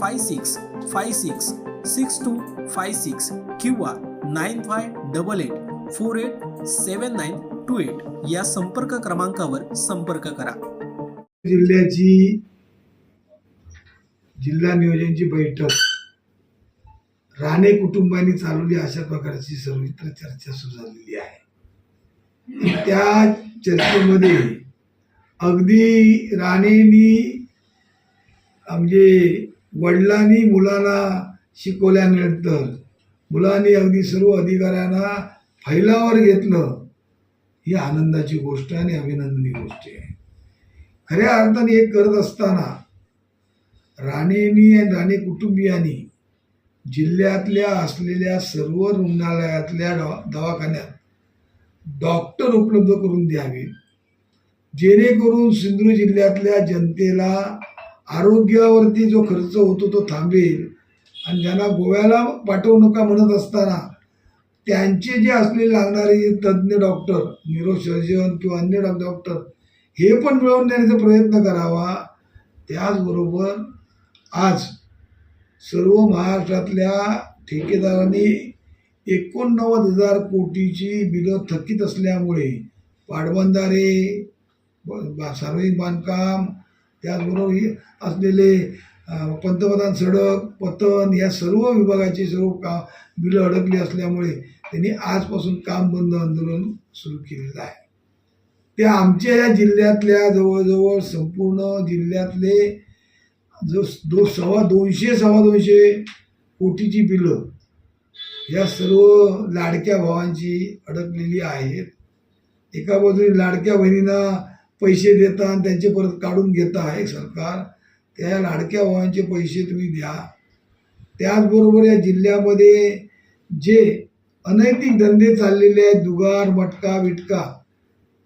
five six five six six two five six किंवा nine five double eight four eight seven nine two eight या संपर्क क्रमांकावर संपर्क करा. जिल्ह्याची जिल्हा नियोजनची बैठक. राणे कुटुंबांनी चालवली अशा प्रकारची सर्वत्र चर्चा सुरू झालेली आहे. त्या चर्चेमध्ये अगदी राणेनी म्हणजे वडिलांनी मुलांना शिकवल्यानंतर मुलांनी अगदी सर्व अधिकाऱ्यांना फैलावर घेतलं ही आनंदाची गोष्ट आणि अभिनंदनीय गोष्ट आहे. खऱ्या अर्थाने हे करत असताना राणेंनी आणि राणे कुटुंबियांनी जिल्ह्यातल्या असलेल्या सर्व रुग्णालयातल्या दवा दवाखान्यात डॉक्टर उपलब्ध करून द्यावे. जेणेकरून सिंधुदुर्ग जिल्ह्यातल्या जनतेला आरोग्यावरती जो खर्च होतो तो थांबेल. आणि ज्यांना गोव्याला पाठवू नका म्हणत असताना त्यांचे जे असलेले लागणारे तज्ज्ञ डॉक्टर न्यूरोसर्जन किंवा अन्य डॉ- डॉक्टर हे पण मिळवून देण्याचा प्रयत्न करावा. त्याचबरोबर आज सर्व महाराष्ट्रातल्या ठेकेदारांनी एकोणनव्वद हजार कोटीची बिलं थकीत असल्यामुळे पाटबंधारे बा- सार्वजनिक बांधकाम त्याचबरोबर ही असलेले पंतप्रधान सडक पतन या सर्व विभागाची सर्व का बिलं अडकली असल्यामुळे त्यांनी आजपासून काम बंद आंदोलन सुरू केलेलं आहे. त्या आमच्या या जिल्ह्यातल्या जवळजवळ संपूर्ण जिल्ह्यातले जो दो सव्वा दोनशे सव्वा दोनशे कोटीची बिलं या सर्व लाडक्या भावांची अडकलेली आहेत. एका बाजूने लाडक्या बहिणींना पैसे देता आणि त्यांचे परत काढून घेता आहे सरकार त्या लाडक्या भावांचे पैसे तुम्ही द्या. त्याचबरोबर या जिल्ह्यामध्ये जे अनैतिक धंदे चाललेले आहेत दुगार मटका विटका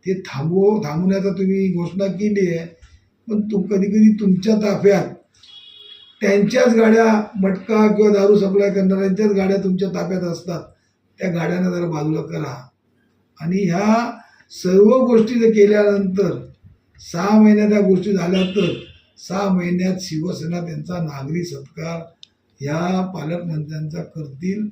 ते थांबव थांबवण्याचा तुम्ही घोषणा केली आहे. पण तुम कधी कधी तुमच्या ताफ्यात त्यांच्याच गाड्या मटका किंवा दारू सप्लाय करणाऱ्यांच्याच गाड्या तुमच्या ताफ्यात असतात. त्या गाड्यांना जरा बाजूला करा. आणि ह्या सर्व गोष्टी जर केल्यानंतर सहा महिन्यात त्या गोष्टी झाल्या तर सहा महिन्यात शिवसेना त्यांचा नागरी सत्कार ह्या पालकमंत्र्यांचा करतील.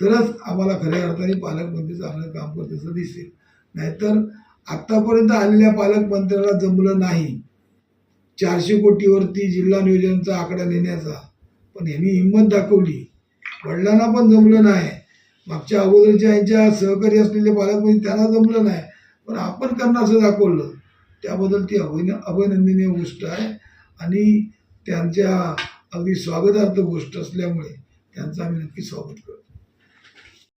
तरच आम्हाला खऱ्या अर्थाने पालकमंत्री चांगलं काम करत असं दिसेल. नाहीतर आत्तापर्यंत आलेल्या पालकमंत्र्याला जमलं नाही. चारशे कोटीवरती जिल्हा नियोजनचा आकडा नेण्याचा. पण यांनी हिंमत दाखवली. वडिलांना पण जमलं नाही. मागच्या अगोदरच्या यांच्या सहकारी असलेले पालकमंत्री त्यांना जमलं नाही. पण आपण त्यांना असं दाखवलं. त्याबद्दल ती अभिन अभिनंदनीय गोष्ट आहे. आणि त्यांच्या अगदी स्वागतार्थ गोष्ट असल्यामुळे त्यांचं आम्ही नक्की स्वागत करतो.